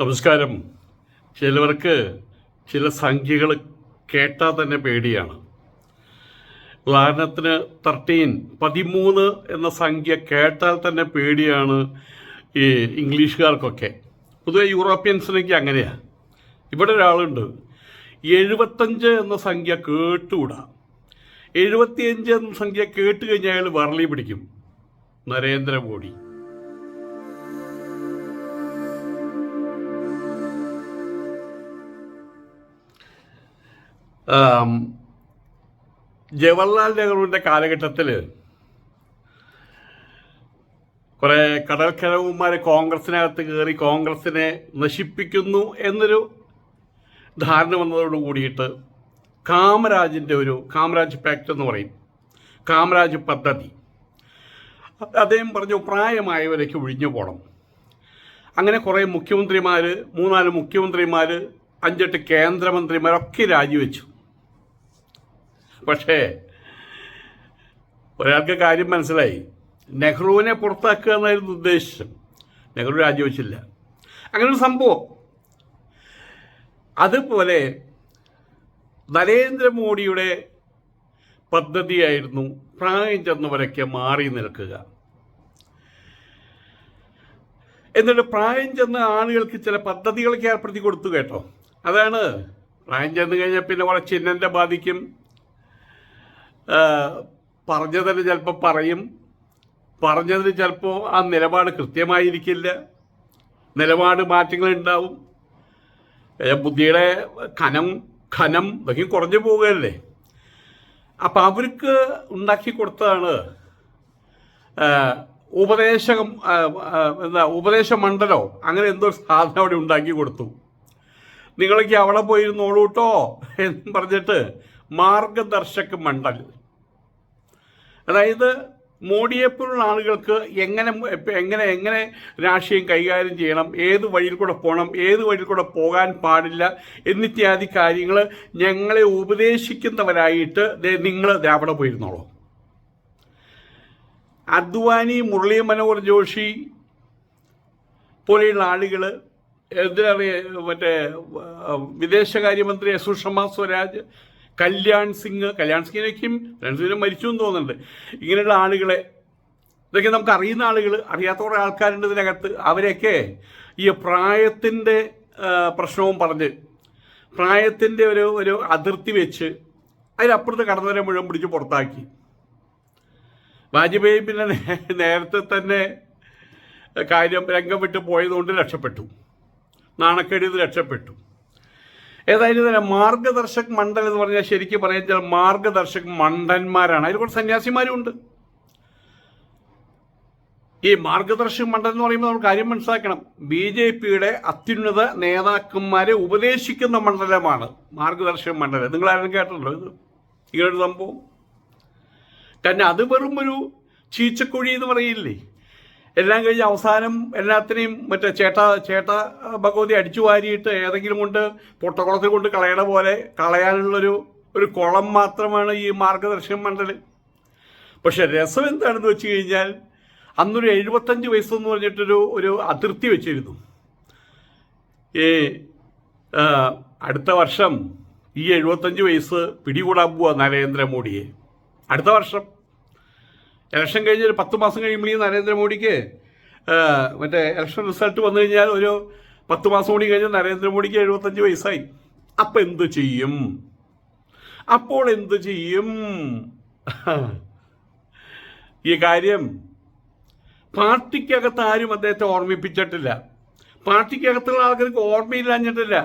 നമസ്കാരം. ചിലവർക്ക് ചില സംഖ്യകൾ കേട്ടാൽ തന്നെ പേടിയാണ്. ഉദാഹരണത്തിന് തർട്ടീൻ പതിമൂന്ന് എന്ന സംഖ്യ കേട്ടാൽ തന്നെ പേടിയാണ് ഈ ഇംഗ്ലീഷുകാർക്കൊക്കെ. പൊതുവെ യൂറോപ്യൻസിനൊക്കെ അങ്ങനെയാണ് ഇവിടെ ഒരാളുണ്ട്. എഴുപത്തഞ്ച് എന്ന സംഖ്യ കേട്ടുകൂടാ. എഴുപത്തിയഞ്ച് എന്ന സംഖ്യ കേട്ട് കഴിഞ്ഞാൽ വറളി പിടിക്കും. നരേന്ദ്രമോദി. ജവഹർലാൽ നെഹ്റുവിന്റെ കാലഘട്ടത്തിൽ കുറേ കടൽക്കരവുമാർ കോൺഗ്രസിനകത്ത് കയറി കോൺഗ്രസിനെ നശിപ്പിക്കുന്നു എന്നൊരു ധാരണ വന്നതോട് കൂടിയിട്ട് കാമരാജിന്റെ ഒരു കാമരാജ് പാക്റ്റ് എന്ന് പറയും. കാമരാജ് പദ്ധതി. അദ്ദേഹം പറഞ്ഞു പ്രായമായവരേക്ക് ഒഴിഞ്ഞു പോകണം അങ്ങനെ കുറേ മുഖ്യമന്ത്രിമാർ മൂന്നാൽ മുഖ്യമന്ത്രിമാർ അഞ്ചെട്ട് കേന്ദ്രമന്ത്രിമാരൊക്കെ രാജിവെച്ചു. പക്ഷേ ഒരാൾക്ക് കാര്യം മനസ്സിലായി. നെഹ്റുവിനെ പുറത്താക്കുക എന്നായിരുന്നു ഉദ്ദേശം. നെഹ്റു രാജിവെച്ചില്ല. അങ്ങനൊരു സംഭവം. അതുപോലെ നരേന്ദ്രമോദിയുടെ പദ്ധതിയായിരുന്നു പ്രായം ചെന്നവരൊക്കെ മാറി നിൽക്കുക. എന്നിട്ട് പ്രായം ചെന്ന ആളുകൾക്ക് ചില പദ്ധതികളൊക്കെ ഏർപ്പെടുത്തി കൊടുത്തു കേട്ടോ. അതാണ് പ്രായം ചെന്ന് കഴിഞ്ഞാൽ പിന്നെ കുറെ ചിഹ്നന്റെ ബാധിക്കും. പറഞ്ഞതിന് ചിലപ്പോൾ പറയും. പറഞ്ഞതിന് ചിലപ്പോൾ ആ നിലപാട് കൃത്യമായിരിക്കില്ല. നിലപാട് മാറ്റങ്ങൾ ഉണ്ടാവും ബുദ്ധിയുടെ കനം ഖനം ഇതൊക്കെ കുറഞ്ഞു പോവുകയല്ലേ? അപ്പം അവർക്ക് ഉണ്ടാക്കി കൊടുത്തതാണ് ഉപദേശകം എന്താ ഉപദേശ മണ്ഡലോ അങ്ങനെ എന്തോ സാധനം അവിടെ ഉണ്ടാക്കി കൊടുത്തു. നിങ്ങളൊക്കെ അവിടെ പോയിരുന്നോളൂട്ടോ എന്ന് പറഞ്ഞിട്ട് മാർഗദർശക മണ്ഡൽ. അതായത് മോഡിയെപ്പോലുള്ള ആളുകൾക്ക് എങ്ങനെ എങ്ങനെ എങ്ങനെ രാഷ്ട്രീയം കൈകാര്യം ചെയ്യണം ഏത് വഴിയിൽ കൂടെ പോകണം ഏത് വഴിയിൽ കൂടെ പോകാൻ പാടില്ല എന്നിത്യാദി കാര്യങ്ങൾ ഞങ്ങളെ ഉപദേശിക്കുന്നവരായിട്ട് നിങ്ങൾ അവിടെ പോയിരുന്നോളൂ. അദ്വാനി മുരളി മനോഹർ ജോഷി പോലെയുള്ള ആളുകൾ എന്തിനറിയ മറ്റേ വിദേശകാര്യമന്ത്രി സുഷമ സ്വരാജ് കല്യാൺ സിംഗ് കല്യാൺ സിംഗിനേക്കും കല്യാൺ മരിച്ചു എന്ന് തോന്നുന്നുണ്ട്. ഇങ്ങനെയുള്ള ആളുകളെ ഇതൊക്കെ നമുക്ക് അറിയുന്ന ആളുകൾ അറിയാത്ത കുറേ ആൾക്കാരുണ്ട് ഇതിനകത്ത്. അവരെയൊക്കെ ഈ പ്രായത്തിന്റെ പ്രശ്നവും പറഞ്ഞ് പ്രായത്തിന്റെ ഒരു ഒരു അതിർത്തി വെച്ച് അതിനപ്പുറത്ത് കടന്നവരെ മുഴുവൻ പിടിച്ച് പുറത്താക്കി. വാജ്പേയി പിന്നെ നേരത്തെ തന്നെ കാര്യം രംഗം വിട്ട് പോയതുകൊണ്ട് രക്ഷപ്പെട്ടു. നാണക്കേടിയത് രക്ഷപ്പെട്ടു. ഏതായാലും തന്നെ മാർഗദർശക് മണ്ഡൽ എന്ന് പറഞ്ഞാൽ ശരിക്കും പറയാൻ ചില മാർഗദർശക് മണ്ഡന്മാരാണ്. അതിൽ കുറച്ച് സന്യാസിമാരും ഉണ്ട്. ഈ മാർഗദർശക് മണ്ഡൽ എന്ന് പറയുമ്പോൾ നമ്മൾ കാര്യം മനസ്സിലാക്കണം. ബി ജെ പിയുടെ അത്യുന്നത നേതാക്കന്മാരെ ഉപദേശിക്കുന്ന മണ്ഡലമാണ് മാർഗദർശക മണ്ഡലം. നിങ്ങൾ ആരും കേട്ടല്ലോ ഇത്? ഈ ഒരു സംഭവം? കാരണം അത് വെറും ഒരു ചീച്ചക്കുഴി എന്ന് പറയില്ലേ? എല്ലാം കഴിഞ്ഞ് അവസാനം എല്ലാത്തിനെയും മറ്റേ ചേട്ട ചേട്ട ഭഗവതി അടിച്ചു വാരിയിട്ട് ഏതെങ്കിലും കൊണ്ട് പൊട്ടക്കുളത്തിൽ കൊണ്ട് കളയണ പോലെ കളയാനുള്ളൊരു ഒരു കുളം മാത്രമാണ് ഈ മാർഗദർശക മണ്ഡലം. പക്ഷെ രസം എന്താണെന്ന് വെച്ച് കഴിഞ്ഞാൽ അന്നൊരു എഴുപത്തഞ്ച് വയസ്സെന്ന് പറഞ്ഞിട്ടൊരു ഒരു അതിർത്തി വെച്ചിരുന്നു. ഈ അടുത്ത വർഷം ഈ എഴുപത്തഞ്ച് വയസ്സ് പിടികൂടാൻ പോവാ നരേന്ദ്രമോദിയെ. അടുത്ത വർഷം. ഇലക്ഷൻ കഴിഞ്ഞ് ഒരു പത്ത് മാസം കഴിയുമ്പോൾ ഈ നരേന്ദ്രമോദിക്ക് മറ്റേ ഇലക്ഷൻ റിസൾട്ട് വന്നു കഴിഞ്ഞാൽ ഒരു പത്ത് മാസം കൂടി കഴിഞ്ഞാൽ നരേന്ദ്രമോദിക്ക് എഴുപത്തഞ്ച് വയസ്സായി. അപ്പം എന്ത് ചെയ്യും? അപ്പോൾ എന്ത് ചെയ്യും? ഈ കാര്യം പാർട്ടിക്കകത്ത് ആരും അദ്ദേഹത്തെ ഓർമ്മിപ്പിച്ചിട്ടില്ല. പാർട്ടിക്കകത്തുള്ള ആൾക്കാർക്ക് ഓർമ്മയില്ലാഞ്ഞിട്ടില്ല.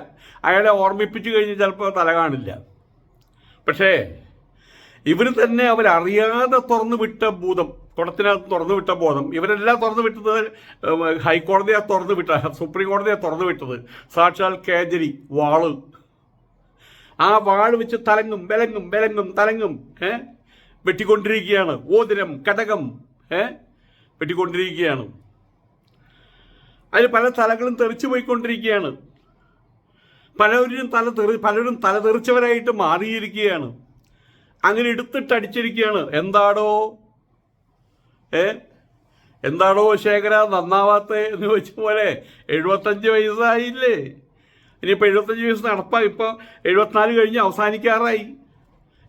അയാളെ ഓർമ്മിപ്പിച്ചു കഴിഞ്ഞ് ചിലപ്പോൾ തല കാണില്ല. പക്ഷേ ഇവർ തന്നെ അവരറിയാതെ തുറന്നു വിട്ട ഭൂതം കുടത്തിനകത്ത് തുറന്നു വിട്ട ബോധം. ഇവരെല്ലാം തുറന്നു വിട്ടത് ഹൈക്കോടതിയെ ഹൈക്കോടതിയാ തുറന്നു വിട്ട സുപ്രീം കോടതിയെ തുറന്നു വിട്ടത് സാക്ഷാൽ കേജരി വാൾ. ആ വാൾ വെച്ച് തലങ്ങും വിലങ്ങും വിലങ്ങും തലങ്ങും ഏ? വെട്ടിക്കൊണ്ടിരിക്കുകയാണ്. ഓതിരം കടകം ഏ? വെട്ടിക്കൊണ്ടിരിക്കുകയാണ്. അതിൽ പല തലകളും തെറിച്ചു പോയിക്കൊണ്ടിരിക്കുകയാണ്. പലരും തല തെറി പലരും തല തെറിച്ചവരായിട്ട് മാറിയിരിക്കുകയാണ്. അങ്ങനെ എടുത്തിട്ട് അടിച്ചിരിക്കുകയാണ്. എന്താടോ? ഏ? എന്താണോ ശേഖര നന്നാവാത്ത എന്ന് ചോദിച്ച പോലെ എഴുപത്തഞ്ച് വയസ്സായില്ലേ? ഇനിയിപ്പോൾ എഴുപത്തഞ്ച് വയസ്സ് നടപ്പാ. ഇപ്പോൾ എഴുപത്തിനാല് കഴിഞ്ഞ് അവസാനിക്കാറായി.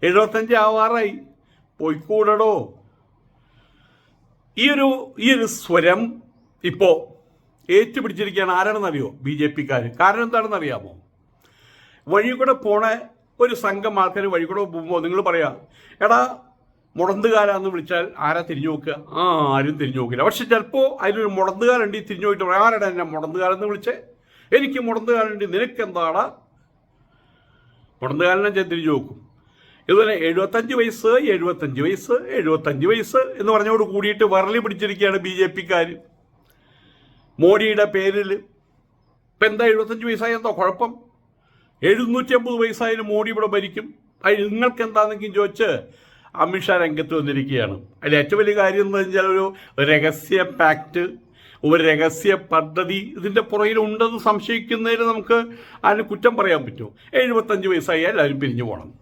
എഴുപത്തഞ്ച് ആവാറായി. പോയിക്കൂടടോ. ഈ ഒരു ഈ ഒരു സ്വരം ഇപ്പോൾ ഏറ്റുപിടിച്ചിരിക്കുകയാണ്. ആരാണെന്നറിയോ? ബി ജെ പിക്കാർ കാരണം എന്താണെന്ന് അറിയാമോ വഴി കൂടെ പോണ ഒരു സംഘം ആൾക്കാർ വഴി കൂടെ പോകുമ്പോൾ നിങ്ങൾ പറയാ എടാ മുടന്തുകാരാന്ന് വിളിച്ചാൽ ആരാ തിരിഞ്ഞു നോക്കുക? ആ ആരും തിരിഞ്ഞു നോക്കില്ല. പക്ഷെ ചിലപ്പോൾ അതിലൊരു മുടന്തുകാരുണ്ട് ഈ തിരിഞ്ഞു നോക്കിയിട്ട് പറയാം ആരാടാ എന്നെ മുടന്തുകാരെന്ന് വിളിച്ചേ? എനിക്ക് മുടന്തുകാരുണ്ട് നിനക്കെന്താടാ? മുടന്തുകാരനെ ഞാൻ തിരിഞ്ഞു നോക്കും. ഇതുപോലെ എഴുപത്തഞ്ച് വയസ്സ് എഴുപത്തഞ്ച് വയസ്സ് എഴുപത്തഞ്ച് വയസ്സ് എന്ന് പറഞ്ഞോട് കൂടിയിട്ട് വരളി പിടിച്ചിരിക്കുകയാണ് ബി ജെ പിക്കാർ മോഡിയുടെ പേരിൽ ഇപ്പം എന്താ എഴുപത്തഞ്ച് വയസ്സായെന്തോ കുഴപ്പം? എഴുന്നൂറ്റി അമ്പത് വയസ്സായാലും മോഡി ഇവിടെ ഭരിക്കും. അത് നിങ്ങൾക്ക് എന്താണെന്നെങ്കിലും ചോദിച്ച് അമിത്ഷാ രംഗത്ത് വന്നിരിക്കുകയാണ്. അതിൽ ഏറ്റവും വലിയ കാര്യം എന്ന് വെച്ചാൽ ഒരു രഹസ്യ പാക്റ്റ് ഒരു രഹസ്യ പദ്ധതി ഇതിന്റെ പുറകിലുണ്ടെന്ന് സംശയിക്കുന്നതിന് നമുക്ക് അതിന് കുറ്റം പറയാൻ പറ്റുമോ? എഴുപത്തഞ്ച് വയസ്സായി എല്ലാവരും പിരിഞ്ഞു പോകണം.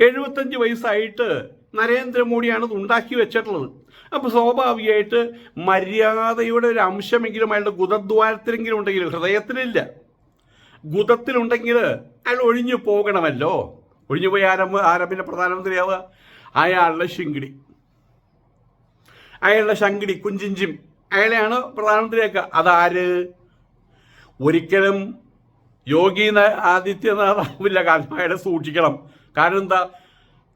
എഴുപത്തഞ്ച് വയസ്സായിട്ട് നരേന്ദ്രമോദിയാണ് ഇത് ഉണ്ടാക്കി വെച്ചിട്ടുള്ളത്. അപ്പോൾ സ്വാഭാവികമായിട്ട് മര്യാദയുടെ ഒരു അംശമെങ്കിലും അയാളുടെ ഗുദദ്വാരത്തിലെങ്കിലും ഉണ്ടെങ്കിലും ഹൃദയത്തിലില്ല. ഗുദത്തിലുണ്ടെങ്കിൽ അയാൾ ഒഴിഞ്ഞു പോകണമല്ലോ. ഒഴിഞ്ഞു പോയി ആരംഭ ആരംഭിന്റെ പ്രധാനമന്ത്രിയാവുക? അയാളുടെ ശിങ്കിടി. അയാളുടെ ശങ്കിടി കുഞ്ചിഞ്ചിം അയാളെയാണ് പ്രധാനമന്ത്രിയാക്കുക. അതാര്? ഒരിക്കലും യോഗി ആദിത്യനാഥാവില്ല കാരണം അയാളെ സൂക്ഷിക്കണം. കാരണം എന്താ?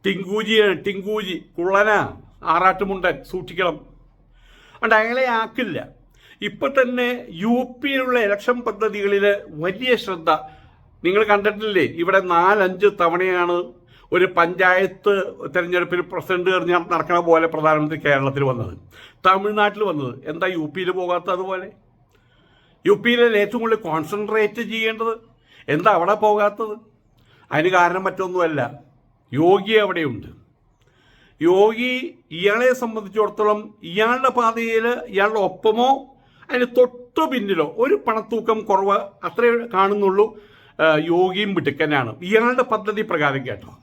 ടിങ്കൂജിയാണ് ടിങ്കൂജി കുള്ളന ആറാട്ടുമുണ്ടൻ സൂക്ഷിക്കണം. അതുകൊണ്ട് അയാളെ ആക്കില്ല. ഇപ്പൊ തന്നെ യു പിയിലുള്ള ഇലക്ഷൻ പദ്ധതികളിൽ വലിയ ശ്രദ്ധ. നിങ്ങൾ കണ്ടിട്ടില്ലേ? ഇവിടെ നാലഞ്ച് തവണയാണ് ഒരു പഞ്ചായത്ത് തെരഞ്ഞെടുപ്പിൽ പ്രസിഡന്റ് തെരഞ്ഞ നടക്കണ പോലെ പ്രധാനമന്ത്രി കേരളത്തിൽ വന്നത്. തമിഴ്നാട്ടിൽ വന്നത്. എന്താ യു പിയിൽ പോകാത്തതുപോലെ യു പിയിലെ ഏറ്റവും കൂടുതൽ കോൺസെൻട്രേറ്റ് ചെയ്യേണ്ടത്? എന്താ അവിടെ പോകാത്തത്? അതിന് കാരണം മറ്റൊന്നുമല്ല. യോഗി അവിടെയുണ്ട്. യോഗി ഇയാളെ സംബന്ധിച്ചിടത്തോളം ഇയാളുടെ പാതയിൽ ഇയാളുടെ ഒപ്പമോ അതിന് തൊട്ടു പിന്നിലോ ഒരു പണത്തൂക്കം കുറവ് അത്രേ കാണുന്നുള്ളൂ യോഗിയും മിടുക്കനാണ്. ഇയാളുടെ പദ്ധതി പ്രകാരം കേട്ടോ.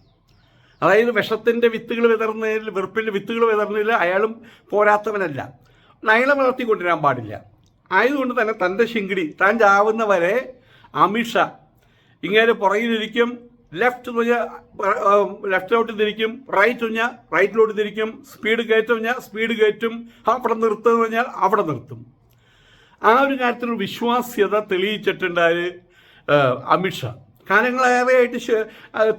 അതായത് വിഷത്തിന്റെ വിത്തുകൾ വിതർന്നതിൽ വെറുപ്പിന്റെ വിത്തുകൾ വിതർന്നതിൽ അയാളും പോരാത്തവനല്ല. നയളം വളർത്തിക്കൊണ്ടിരാൻ പാടില്ല. ആയതുകൊണ്ട് തന്നെ തന്റെ ശിങ്കിടി താൻ ചാവുന്നവരെ അമിത്ഷാ ഇങ്ങനെ പുറകിലിരിക്കും ലെഫ്റ്റ് തുഞ്ഞ ലെഫ്റ്റിലോട്ട് തിരിക്കും റൈറ്റ് തുഞ്ഞാൽ റൈറ്റിലോട്ട് തിരിക്കും സ്പീഡ് കയറ്റം സ്പീഡ് കയറ്റും അവിടെ നിർത്തുക പറഞ്ഞാൽ അവിടെ നിർത്തും. ആ ഒരു കാര്യത്തിൽ വിശ്വാസ്യത തെളിയിച്ചിട്ടുണ്ട് ആര്? അമിത്ഷാ കാലങ്ങളേറെയായിട്ട്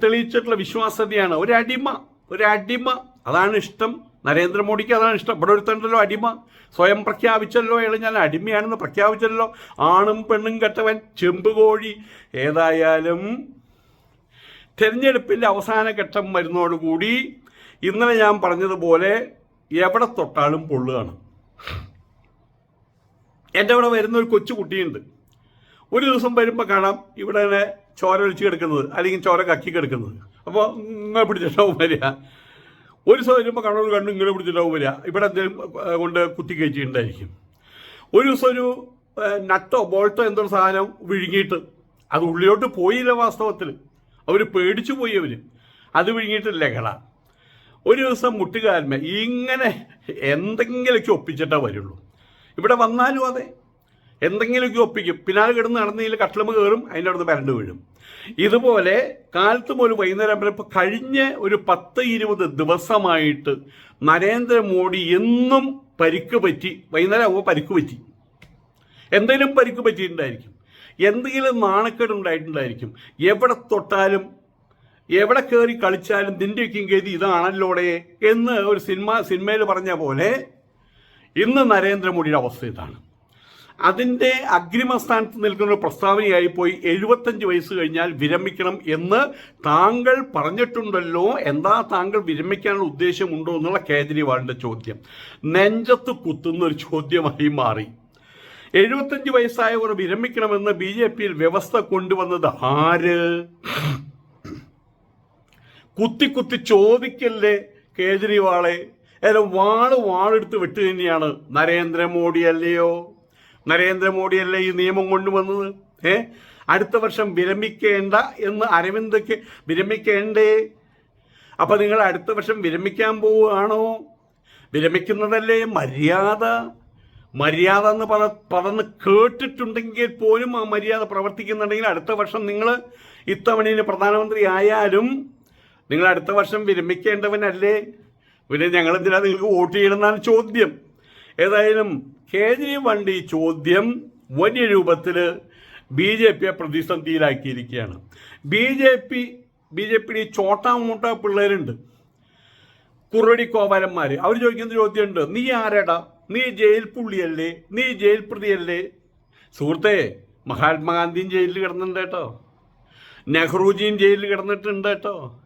തെളിയിച്ചിട്ടുള്ള വിശ്വാസ്യതയാണ്. ഒരു അടിമ ഒരു അടിമ അതാണ് ഇഷ്ടം. നരേന്ദ്രമോദിക്ക് അതാണ് ഇഷ്ടം. ഇവിടെ ഒരുത്തണ്ടല്ലോ അടിമ. സ്വയം പ്രഖ്യാപിച്ചല്ലോ. അയാൾ ഞാൻ അടിമയാണെന്ന് പ്രഖ്യാപിച്ചല്ലോ. ആണും പെണ്ണും കെട്ടവൻ ചെമ്പുകോഴി ഏതായാലും തെരഞ്ഞെടുപ്പിന്റെ അവസാന ഘട്ടം വരുന്നതോടുകൂടി ഇന്നലെ ഞാൻ പറഞ്ഞതുപോലെ എവിടെ തൊട്ടാലും പൊള്ളുകയാണ്. എന്റെ അവിടെ വരുന്ന ഒരു കൊച്ചു കുട്ടിയുണ്ട്. ഒരു ദിവസം വരുമ്പോൾ കാണാം ഇവിടെ ചോര ഒഴിച്ച് കിടക്കുന്നത് അല്ലെങ്കിൽ ചോര കക്കി കിടക്കുന്നത്. അപ്പോൾ ഇങ്ങനെ പിടിച്ചിട്ടാവും വരിക. ഒരു ദിവസം വരുമ്പോൾ കാണാൻ കണ്ണു ഇങ്ങനെ പിടിച്ചിട്ടാവും വരിക. ഇവിടെ എന്തെങ്കിലും കൊണ്ട് കുത്തി കയറ്റിയിട്ടുണ്ടായിരിക്കും. ഒരു ദിവസം ഒരു നട്ടോ ബോൾട്ടോ എന്തോ സാധനം വിഴുങ്ങിയിട്ട് അത് ഉള്ളിലോട്ട് പോയില്ല വാസ്തവത്തിൽ അവർ പേടിച്ചു പോയി അവർ അത് വിഴുങ്ങിയിട്ടില്ല കള ഒരു ദിവസം മുട്ടുകാരമേ ഇങ്ങനെ എന്തെങ്കിലുമൊക്കെ ഒപ്പിച്ചിട്ടേ വരുള്ളൂ. ഇവിടെ വന്നാലും അതെ. എന്തെങ്കിലുമൊക്കെ ഒപ്പിക്കും. പിന്നാലെ കിടന്ന് നടന്നതിൽ കട്ടിലമ്മ കയറും അതിന്റെ അടുത്ത് പരണ്ട് വീഴും. ഇതുപോലെ കാലത്ത് പോലും വൈകുന്നേരം വരെ ഇപ്പോൾ കഴിഞ്ഞ ഒരു പത്ത് ഇരുപത് ദിവസമായിട്ട് നരേന്ദ്രമോദി എന്നും പരിക്ക് പറ്റി വൈകുന്നേരം ആകുമ്പോൾ പരിക്ക് പറ്റി. എന്തെങ്കിലും പരിക്ക് പറ്റിയിട്ടുണ്ടായിരിക്കും. എന്തെങ്കിലും നാണക്കേട് ഉണ്ടായിട്ടുണ്ടായിരിക്കും. എവിടെ തൊട്ടാലും എവിടെ കയറി കളിച്ചാലും നിന്റെയൊക്കെയും ഗതി ഇതാണല്ലോടെ എന്ന് ഒരു സിനിമ സിനിമയിൽ പറഞ്ഞ പോലെ ഇന്ന് നരേന്ദ്രമോദിയുടെ അവസ്ഥ ഇതാണ്. അതിന്റെ അഗ്രിമസ്ഥാനത്ത് നിൽക്കുന്ന ഒരു പ്രസ്താവനയായി പോയി എഴുപത്തഞ്ച് വയസ്സ് കഴിഞ്ഞാൽ വിരമിക്കണം എന്ന് താങ്കൾ പറഞ്ഞിട്ടുണ്ടല്ലോ. എന്താ താങ്കൾ വിരമിക്കാനുള്ള ഉദ്ദേശമുണ്ടോ എന്നുള്ള കേജ്രിവാളിന്റെ ചോദ്യം. നെഞ്ചത്ത് കുത്തുന്ന ഒരു ചോദ്യമായി മാറി. എഴുപത്തഞ്ച് വയസ്സായവർ വിരമിക്കണമെന്ന് ബി ജെ പിയിൽ വ്യവസ്ഥ കൊണ്ടുവന്നത് ആര്? കുത്തി കുത്തി ചോദിക്കല്ലേ കേജ്രിവാളെ? ഏതാ വാൾ വാളെടുത്ത് വിട്ട് തന്നെയാണ്. നരേന്ദ്രമോദി അല്ലയോ നരേന്ദ്രമോദി അല്ലേ ഈ നിയമം കൊണ്ടുവന്നത്? ഏ? അടുത്ത വർഷം വിരമിക്കേണ്ട എന്ന് അരവിന്ദക്ക് വിരമിക്കേണ്ടേ? അപ്പൊ നിങ്ങൾ അടുത്ത വർഷം വിരമിക്കാൻ പോവുകയാണോ? വിരമിക്കുന്നതല്ലേ മര്യാദ? മര്യാദ എന്ന് പദ പദന്ന് കേട്ടിട്ടുണ്ടെങ്കിൽ പോലും ആ മര്യാദ പ്രവർത്തിക്കുന്നുണ്ടെങ്കിൽ അടുത്ത വർഷം നിങ്ങൾ ഇത്തവണയിൽ പ്രധാനമന്ത്രി ആയാലും നിങ്ങൾ അടുത്ത വർഷം വിരമിക്കേണ്ടവനല്ലേ? പിന്നെ ഞങ്ങൾ എന്തിനാ നിങ്ങൾക്ക് വോട്ട് ചെയ്യണമെന്നാണ് ചോദ്യം. ഏതായാലും കേജ്രിവാളിന്റെ ചോദ്യം വലിയ രൂപത്തിൽ ബി ജെ പിയെ പ്രതിസന്ധിയിലാക്കിയിരിക്കുകയാണ്. B J P B J പിയുടെ ചോട്ടാ മൂട്ട പിള്ളേരുണ്ട്. കുറുവടി കോപാലന്മാർ അവർ ചോദിക്കുന്ന ചോദ്യമുണ്ട്. നീ ആരടാ? നീ ജയിൽ പുള്ളിയല്ലേ? നീ ജയിൽ പ്രതിയല്ലേ? സുഹൃത്തെ മഹാത്മാഗാന്ധിയും ജയിലിൽ കിടന്നിട്ടുണ്ട് കേട്ടോ. നെഹ്റുജിയും ജയിലിൽ കിടന്നിട്ടുണ്ട് കേട്ടോ.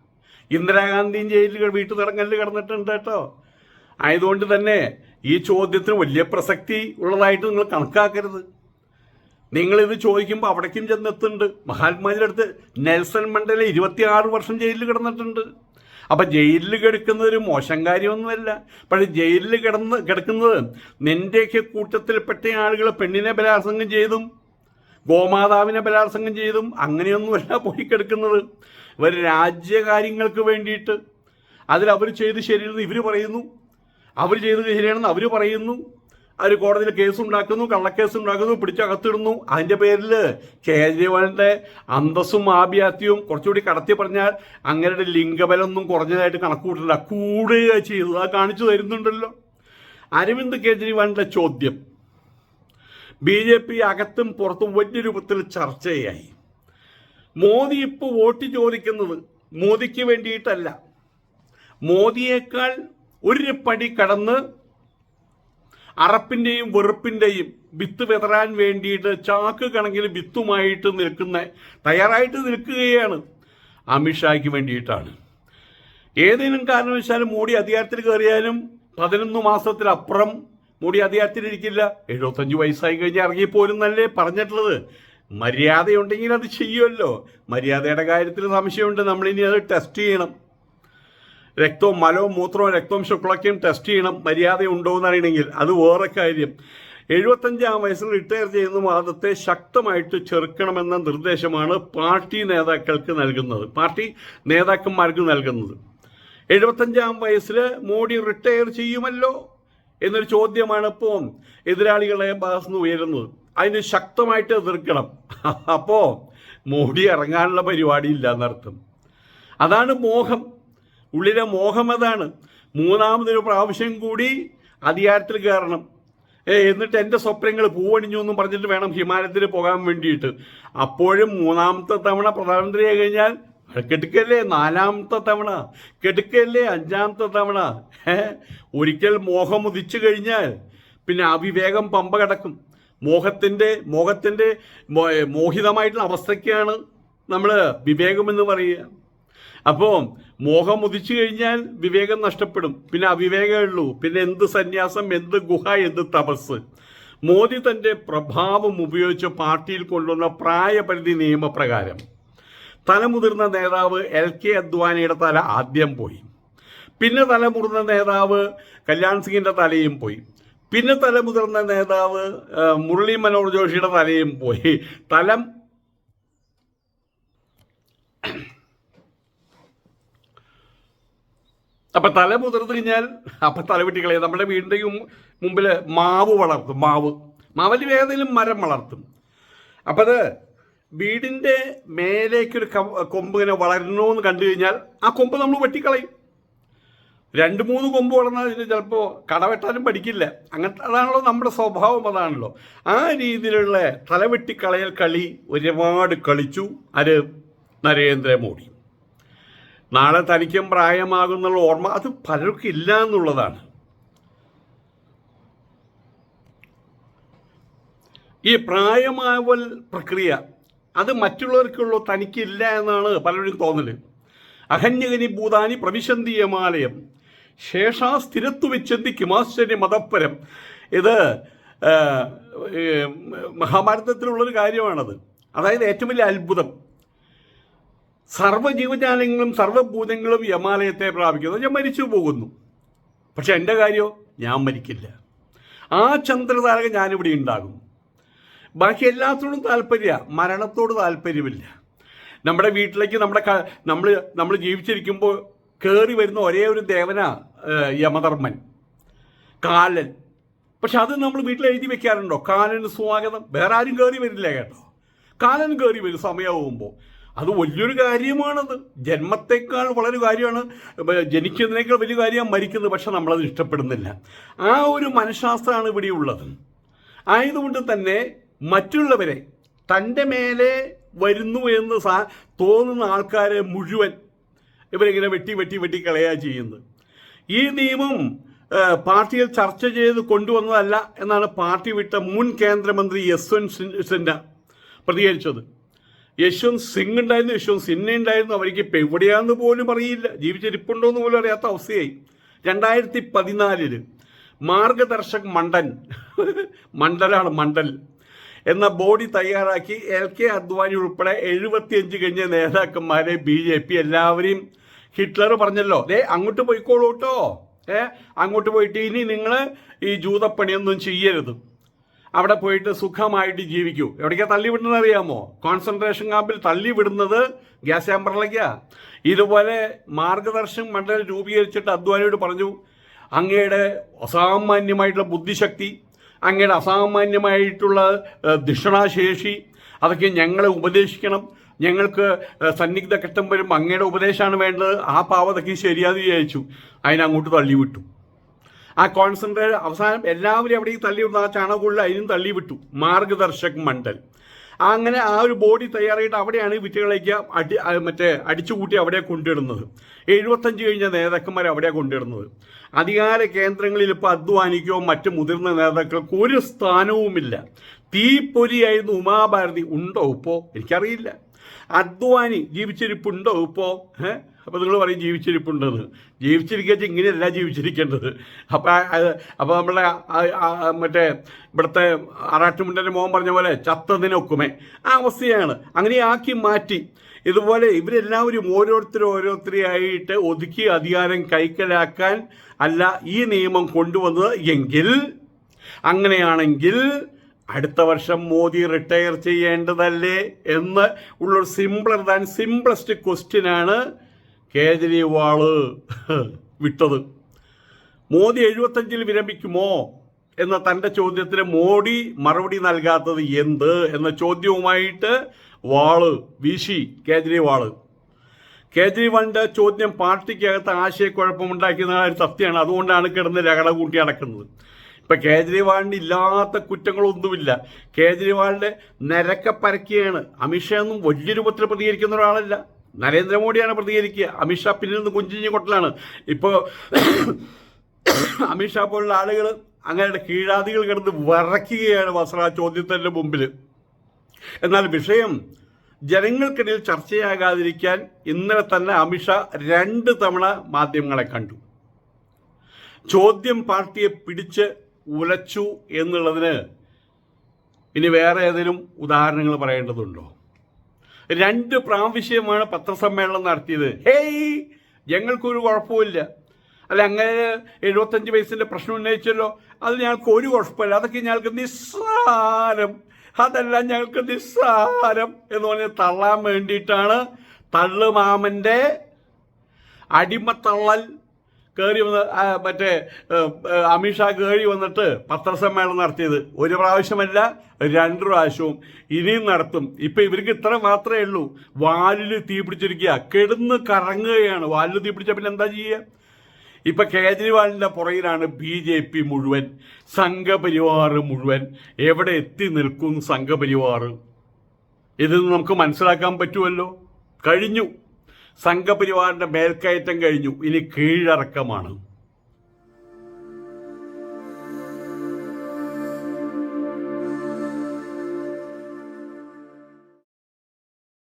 ഇന്ദിരാഗാന്ധിയും ജയിലിൽ വീട്ടു തടങ്കലിൽ കിടന്നിട്ടുണ്ട് കേട്ടോ. ആയതുകൊണ്ട് തന്നെ ഈ ചോദ്യത്തിന് വലിയ പ്രസക്തി ഉള്ളതായിട്ട് നിങ്ങൾ കണക്കാക്കരുത്. നിങ്ങളിത് ചോദിക്കുമ്പോൾ അവിടേക്കും ചെന്നെത്തുന്നുണ്ട്. മഹാത്മാജിയുടെ അടുത്ത് നെൽസൺ മണ്ടേല ഇരുപത്തിയാറ് വർഷം ജയിലിൽ കിടന്നിട്ടുണ്ട്. അപ്പം ജയിലിൽ കിടക്കുന്നത് ഒരു മോശം കാര്യമൊന്നുമല്ല. പക്ഷേ ജയിലിൽ കിടന്ന് കിടക്കുന്നത് നിന്റെയൊക്കെ കൂട്ടത്തിൽപ്പെട്ട ആളുകൾ പെണ്ണിനെ ബലാത്സംഗം ചെയ്തും ഗോമാതാവിനെ ബലാത്സംഗം ചെയ്തും അങ്ങനെയൊന്നുമല്ല പോയി കിടക്കുന്നത്. ഇവർ രാജ്യകാര്യങ്ങൾക്ക് വേണ്ടിയിട്ട്. അതിൽ അവർ ചെയ്ത് ശരിയെന്ന് ഇവർ പറയുന്നു. അവർ ചെയ്തത് ശരിയാണെന്ന് അവർ പറയുന്നു. അവർ കോടതിയിൽ കേസ് ഉണ്ടാക്കുന്നു കള്ളക്കേസ് ഉണ്ടാക്കുന്നു പിടിച്ചകത്തിടുന്നു. അതിന്റെ പേരിൽ കേജ്രിവാളിന്റെ അന്തസ്സും ആഭ്യാത്യവും കുറച്ചുകൂടി കടത്തി പറഞ്ഞാൽ അങ്ങനെ ലിംഗബലമൊന്നും കുറഞ്ഞതായിട്ട് കണക്കുകൂട്ടില്ല കൂടുക ചെയ്തു അത് കാണിച്ചു തരുന്നുണ്ടല്ലോ. അരവിന്ദ് കേജ്രിവാളിന്റെ ചോദ്യം. ബി ജെ പി അകത്തും പുറത്തും വലിയ രൂപത്തിൽ ചർച്ചയായി. മോദി ഇപ്പോൾ വോട്ട് ചോദിക്കുന്നത് മോദിക്ക് വേണ്ടിയിട്ടല്ല. മോദിയേക്കാൾ ഒരു പടി കടന്ന് അറപ്പിന്റെയും വെറുപ്പിന്റെയും വിത്ത് വിതറാൻ വേണ്ടിയിട്ട് ചാക്ക് കണക്കിൽ വിത്തുമായിട്ട് നിൽക്കുന്ന തയ്യാറായിട്ട് നിൽക്കുകയാണ് അമിത്ഷായ്ക്ക് വേണ്ടിയിട്ടാണ്. ഏതെങ്കിലും കാരണവശാലും മോഡി അധികാരത്തിൽ കയറിയാലും പതിനൊന്ന് മാസത്തിലപ്പുറം മോഡി അധികാരത്തിലിരിക്കില്ല. എഴുപത്തഞ്ച് വയസ്സായി കഴിഞ്ഞ് ഇറങ്ങിപ്പോലും നല്ലേ പറഞ്ഞിട്ടുള്ളത്. മര്യാദയുണ്ടെങ്കിൽ അത് ചെയ്യുമല്ലോ മര്യാദയുടെ കാര്യത്തിൽ സംശയമുണ്ട്. നമ്മളിനി അത് ടെസ്റ്റ് ചെയ്യണം. രക്തവും മലവും മൂത്രവും രക്തവും ശുക്ലൊക്കെയും ടെസ്റ്റ് ചെയ്യണം. മര്യാദ ഉണ്ടോ എന്ന് അറിയണമെങ്കിൽ അത് വേറെ കാര്യം. എഴുപത്തഞ്ചാം വയസ്സിൽ റിട്ടയർ ചെയ്യുന്ന വാദത്തെ ശക്തമായിട്ട് ചെറുക്കണമെന്ന നിർദ്ദേശമാണ് പാർട്ടി നേതാക്കൾക്ക് നൽകുന്നത്. പാർട്ടി നേതാക്കന്മാർക്ക് നൽകുന്നത്. എഴുപത്തഞ്ചാം വയസ്സിൽ മോഡി റിട്ടയർ ചെയ്യുമല്ലോ എന്നൊരു ചോദ്യമാണ് ഇപ്പോൾ എതിരാളികളെ ഭാഗത്തുനിന്ന് ഉയരുന്നത്. അതിന് ശക്തമായിട്ട് എതിർക്കണം. അപ്പോൾ മോഡി ഇറങ്ങാനുള്ള പരിപാടി ഇല്ല എന്നർത്ഥം അതാണ് മോഹം. ഉള്ളിലെ മോഹം അതാണ്. മൂന്നാമതൊരു പ്രാവശ്യം കൂടി അധികാരത്തിൽ കയറണം. ഏ എന്നിട്ട് എന്റെ സ്വപ്നങ്ങൾ പൂവണിഞ്ഞു എന്നും പറഞ്ഞിട്ട് വേണം ഹിമാലയത്തിൽ പോകാൻ വേണ്ടിയിട്ട്. അപ്പോഴും മൂന്നാമത്തെ തവണ പ്രധാനമന്ത്രിയായി കഴിഞ്ഞാൽ കെടുക്കല്ലേ? നാലാമത്തെ തവണ. കെടുക്കല്ലേ? അഞ്ചാമത്തെ തവണ. ഒരിക്കൽ മോഹം ഉദിച്ചു കഴിഞ്ഞാൽ പിന്നെ അവിവേകം പമ്പ കിടക്കും. മോഹത്തിന്റെ മോഹത്തിന്റെ മോഹിതമായിട്ടുള്ള അവസ്ഥയ്ക്കാണ് നമ്മൾ വിവേകമെന്ന് പറയുക. അപ്പോൾ മോഹം ഉദിച്ചു കഴിഞ്ഞാൽ വിവേകം നഷ്ടപ്പെടും. പിന്നെ അവിവേകമേ ഉള്ളൂ. പിന്നെ എന്ത് സന്യാസം എന്ത് ഗുഹ എന്ത് തപസ്. മോദി തന്റെ പ്രഭാവം ഉപയോഗിച്ച് പാർട്ടിയിൽ കൊണ്ടുവന്ന പ്രായപരിധി നിയമപ്രകാരം തലമുതിർന്ന നേതാവ് എൽ കെ അദ്വാനിയുടെ തല ആദ്യം പോയി. പിന്നെ തലമുതിർന്ന നേതാവ് കല്യാൺ സിംഗിന്റെ തലയും പോയി. പിന്നെ തല മുതിർന്ന നേതാവ് മുരളി മനോഹർ ജോഷിയുടെ തലയും പോയി. തലം അപ്പൊ തല മുതിർന്നു കഴിഞ്ഞാൽ അപ്പൊ തല നമ്മുടെ വീടിന്റെ മുമ്പിൽ മാവ് വളർത്തും മാവ്. മാവൽ ഏതെങ്കിലും മരം വളർത്തും. അപ്പൊ അത് വീടിന്റെ മേലേക്കൊരു കൊമ്പ് ഇങ്ങനെ വളരണമെന്ന് കണ്ടു കഴിഞ്ഞാൽ ആ കൊമ്പ് നമ്മൾ വെട്ടിക്കളയും. രണ്ട് മൂന്ന് കൊമ്പ് വളർന്നാൽ ഇതിന് ചിലപ്പോൾ കടവെട്ടാനും പഠിക്കില്ല. അങ്ങനത്തെ അതാണല്ലോ നമ്മുടെ സ്വഭാവം അതാണല്ലോ. ആ രീതിയിലുള്ള തലവെട്ടിക്കളയൽ കളി ഒരുപാട് കളിച്ചു അത് നരേന്ദ്രമോദി. നാളെ തനിക്കും പ്രായമാകുന്നുള്ള ഓർമ്മ അത് പലർക്കും ഇല്ല എന്നുള്ളതാണ്. ഈ പ്രായമാവൽ പ്രക്രിയ അത് മറ്റുള്ളവർക്കുള്ളൂ തനിക്കില്ല എന്നാണ് പലരും തോന്നൽ. അഹന്യകനി ഭൂതാനി പ്രവിശന്തി യമാലയം ശേഷാ സ്ഥിരത്തു വിച്ചന്തിക്കും ആശ്ചര്യ മതപ്പരം. ഇത് മഹാഭാരതത്തിലുള്ളൊരു കാര്യമാണത്. അതായത് ഏറ്റവും വലിയ അത്ഭുതം. സർവജീവജാലങ്ങളും സർവഭൂതങ്ങളും യമാലയത്തെ പ്രാപിക്കുന്നു. ഞാൻ മരിച്ചു പോകുന്നു. പക്ഷെ എന്റെ കാര്യമോ ഞാൻ മരിക്കില്ല. ആ ചന്ദ്രതാരക ഞാനിവിടെ ഉണ്ടാകും. ബാക്കി എല്ലാത്തോടും താല്പര്യ മരണത്തോട് താല്പര്യമില്ല. നമ്മുടെ വീട്ടിലേക്ക് നമ്മുടെ നമ്മൾ നമ്മൾ ജീവിച്ചിരിക്കുമ്പോൾ കയറി വരുന്ന ഒരേ ഒരു ദേവന യമധർമ്മൻ. കാലൻ. പക്ഷെ അത് നമ്മൾ വീട്ടിൽ എഴുതി വെക്കാറുണ്ടോ? കാലന് സ്വാഗതം. വേറെ ആരും കയറി വരില്ല കേട്ടോ. കാലൻ കയറി വരും സമയമാകുമ്പോൾ അത് വലിയൊരു കാര്യമാണത്. ജന്മത്തേക്കാൾ വളരെ കാര്യമാണ്. ജനിക്കുന്നതിനേക്കാൾ വലിയ കാര്യമാണ് മരിക്കുന്നത് പക്ഷെ നമ്മളത് ഇഷ്ടപ്പെടുന്നില്ല. ആ ഒരു മനഃശാസ്ത്രമാണ് ഇവിടെ ഉള്ളത്. ആയതുകൊണ്ട് തന്നെ മറ്റുള്ളവരെ തന്റെ മേലെ വരുന്നു എന്ന് സാ തോന്നുന്ന ആൾക്കാരെ മുഴുവൻ ഇവരിങ്ങനെ വെട്ടി വെട്ടി വെട്ടി കളയുക ചെയ്യുന്നത്. ഈ നിയമം പാർട്ടിയിൽ ചർച്ച ചെയ്ത് കൊണ്ടുവന്നതല്ല എന്നാണ് പാർട്ടി വിട്ട മുൻ കേന്ദ്രമന്ത്രി യശ്വന്ത് സിൻ- സിൻഹ പ്രതികരിച്ചത്. യശ്വന്ത് സിംഗ് ഉണ്ടായിരുന്നു യശ്വന്ത് സിൻഹ ഉണ്ടായിരുന്നു. അവർക്ക് ഇപ്പം എവിടെയാണെന്ന് പോലും അറിയില്ല. ജീവിച്ചിരിപ്പുണ്ടോ എന്ന് പോലും അറിയാത്ത അവസ്ഥയായി. രണ്ടായിരത്തി പതിനാലിൽ മാർഗദർശക് മണ്ഡൻ മണ്ഡലാണ് മണ്ഡൽ. എന്ന ബോഡി തയ്യാറാക്കി എൽ കെ അദ്വാനി ഉൾപ്പെടെ എഴുപത്തിയഞ്ച് കഴിഞ്ഞ നേതാക്കന്മാരെ ബി ജെ പി എല്ലാവരെയും ഹിറ്റ്ലർ പറഞ്ഞല്ലോ. ദേ അങ്ങോട്ട് പോയിക്കോളൂ കേട്ടോ ഏ അങ്ങോട്ട് പോയിട്ട് ഇനി നിങ്ങൾ ഈ ജൂതപ്പണിയൊന്നും ചെയ്യരുത്. അവിടെ പോയിട്ട് സുഖമായിട്ട് ജീവിക്കൂ. എവിടേക്കാ തള്ളി വിടുന്നത് അറിയാമോ? കോൺസെൻട്രേഷൻ ക്യാമ്പിൽ തള്ളി വിടുന്നത് ഗ്യാസ് ചാമ്പറിലേക്കാ ഇതുപോലെ മാർഗദർശൻ മണ്ഡലം രൂപീകരിച്ചിട്ട് അദ്വാനിയോട് പറഞ്ഞു അങ്ങയുടെ അസാമാന്യമായിട്ടുള്ള ബുദ്ധിശക്തി അങ്ങയുടെ അസാമാന്യമായിട്ടുള്ള ദിഷണാശേഷി അതൊക്കെ ഞങ്ങളെ ഉപദേശിക്കണം. ഞങ്ങൾക്ക് സന്നിഗ്ധ ഘട്ടം വരുമ്പോൾ അങ്ങയുടെ ഉപദേശമാണ് വേണ്ടത്. ആ പാവതൊക്കെ ശരിയാന്ന് വിചാരിച്ചു. അതിനങ്ങോട്ട് തള്ളിവിട്ടു. ആ കോൺസെൻട്രേറ്റ് അവസാനം എല്ലാവരും അവിടേക്ക് തള്ളിവിട്ടു ആ ചാണകമുള്ള അതിനും തള്ളിവിട്ടു. മാർഗദർശക് മണ്ഡൽ. അങ്ങനെ ആ ഒരു ബോഡി തയ്യാറായിട്ട് അവിടെയാണ് വിറ്റുകളേക്ക് അടി മറ്റേ അടിച്ചുകൂട്ടി അവിടെ കൊണ്ടിടുന്നത്. എഴുപത്തഞ്ച് കഴിഞ്ഞ നേതാക്കന്മാർ അവിടെ കൊണ്ടിടുന്നത്. അധികാര കേന്ദ്രങ്ങളിൽ ഇപ്പോൾ അധ്വാനിക്കോ മറ്റ് മുതിർന്ന നേതാക്കൾക്ക് ഒരു സ്ഥാനവുമില്ല. തീപ്പൊരിയായിരുന്നു ഉമാഭാരതി. ഉണ്ടോ ഇപ്പോൾ എനിക്കറിയില്ല. അദ്വാനി ജീവിച്ചിരിപ്പുണ്ടോ ഇപ്പോൾ ഏഹ് അപ്പോൾ നിങ്ങൾ പറയും ജീവിച്ചിരിപ്പുണ്ടെന്ന്. ജീവിച്ചിരിക്കുക ഇങ്ങനെയല്ല ജീവിച്ചിരിക്കേണ്ടത്. അപ്പം അപ്പോൾ നമ്മളെ മറ്റേ ഇവിടുത്തെ ആറാട്ടുമുണ്ടന്റെ മോൻ പറഞ്ഞ പോലെ ചത്തതിനൊക്കുമേ ആ അവസ്ഥയാണ്. അങ്ങനെ ആക്കി മാറ്റി. ഇതുപോലെ ഇവരെല്ലാവരും ഓരോരുത്തരും ഓരോരുത്തരെയായിട്ട് ഒതുക്കി അധികാരം കൈക്കലാക്കാൻ അല്ല ഈ നിയമം കൊണ്ടുവന്നത് എങ്കിൽ അങ്ങനെയാണെങ്കിൽ അടുത്ത വർഷം മോദി റിട്ടയർ ചെയ്യേണ്ടതല്ലേ എന്ന് ഉള്ളൊരു സിമ്പിളർ ദാൻ സിംപ്ലസ്റ്റ് ക്വസ്റ്റ്യനാണ് കേജ്രിവാൾ വിട്ടത്. മോദി എഴുപത്തഞ്ചിൽ വിരമിക്കുമോ എന്ന തന്റെ ചോദ്യത്തിന് മോഡി മറുപടി നൽകാത്തത് എന്ത് എന്ന ചോദ്യവുമായിട്ട് വാൾ വീശി കേജ്രിവാൾ. കേജ്രിവാളിന്റെ ചോദ്യം പാർട്ടിക്കകത്ത് ആശയക്കുഴപ്പമുണ്ടാക്കിയ ഒരു സത്യമാണ്. അതുകൊണ്ടാണ് കിടന്ന് രകട കൂട്ടി നടക്കുന്നത്. ഇപ്പം കേജ്രിവാളിന് ഇല്ലാത്ത കുറ്റങ്ങളൊന്നുമില്ല. കേജ്രിവാളിന്റെ നിരക്ക പരക്കുകയാണ് അമിത്ഷാ ഒന്നും വലിയ രൂപത്തിൽ പ്രതികരിക്കുന്ന ഒരാളല്ല. നരേന്ദ്രമോദിയാണ് പ്രതികരിക്കുക. അമിത്ഷാ പിന്നിൽ നിന്ന് കുഞ്ചിഞ്ഞ് കൊട്ടലാണ്. ഇപ്പോൾ അമിത്ഷാ പോലുള്ള ആളുകൾ അങ്ങനെ കീഴാദികൾ കിടന്ന് വറയ്ക്കുകയാണ് വസ്ത്ര ചോദ്യത്തിന്റെ മുമ്പിൽ എന്നാൽ വിഷയം ജനങ്ങൾക്കിടയിൽ ചർച്ചയാകാതിരിക്കാൻ ഇന്നലെ തന്നെ അമിത്ഷാ രണ്ട് തവണ മാധ്യമങ്ങളെ കണ്ടു. ചോദ്യം പാർട്ടിയെ പിടിച്ച് ഉലച്ചു എന്നുള്ളതിന് ഇനി വേറെ ഏതെങ്കിലും ഉദാഹരണങ്ങൾ പറയേണ്ടതുണ്ടോ? രണ്ട് പ്രാവശ്യമാണ് പത്രസമ്മേളനം നടത്തിയത്. ഹേയ് ഞങ്ങൾക്കൊരു കുഴപ്പമില്ല അല്ല അങ്ങനെ എഴുപത്തഞ്ച് വയസ്സിന്റെ പ്രശ്നം ഉന്നയിച്ചല്ലോ. അത് ഞങ്ങൾക്ക് ഒരു കുഴപ്പമില്ല. അതൊക്കെ ഞങ്ങൾക്ക് നിസ്സാരം. അതെല്ലാം ഞങ്ങൾക്ക് നിസ്സാരം എന്ന് പറഞ്ഞ് തള്ളാൻ വേണ്ടിയിട്ടാണ് തള്ളുമാമന്റെ അടിമത്തള്ളൽ കയറി വന്ന് മറ്റേ അമിത്ഷാ കയറി വന്നിട്ട് പത്രസമ്മേളനം നടത്തിയത്. ഒരു പ്രാവശ്യമല്ല രണ്ട് പ്രാവശ്യവും ഇനിയും നടത്തും. ഇപ്പൊ ഇവർക്ക് ഇത്ര മാത്രമേ ഉള്ളൂ. വാലിൽ തീ പിടിച്ചിരിക്കുക. കിടന്ന് കറങ്ങുകയാണ്. വാലിൽ തീ പിടിച്ച പിന്നെ എന്താ ചെയ്യുക ഇപ്പൊ കേജ്രിവാളിന്റെ പുറകിലാണ് ബി ജെ പി മുഴുവൻ. സംഘപരിവാർ മുഴുവൻ. എവിടെ എത്തി നിൽക്കും സംഘപരിവാർ? ഇതിൽ നിന്ന് നമുക്ക് മനസ്സിലാക്കാൻ പറ്റുമല്ലോ? കഴിഞ്ഞു. സംഘപരിവാറിന്റെ മേൽക്കയറ്റം കഴിഞ്ഞു. ഇനി കീഴടക്കമാണ്.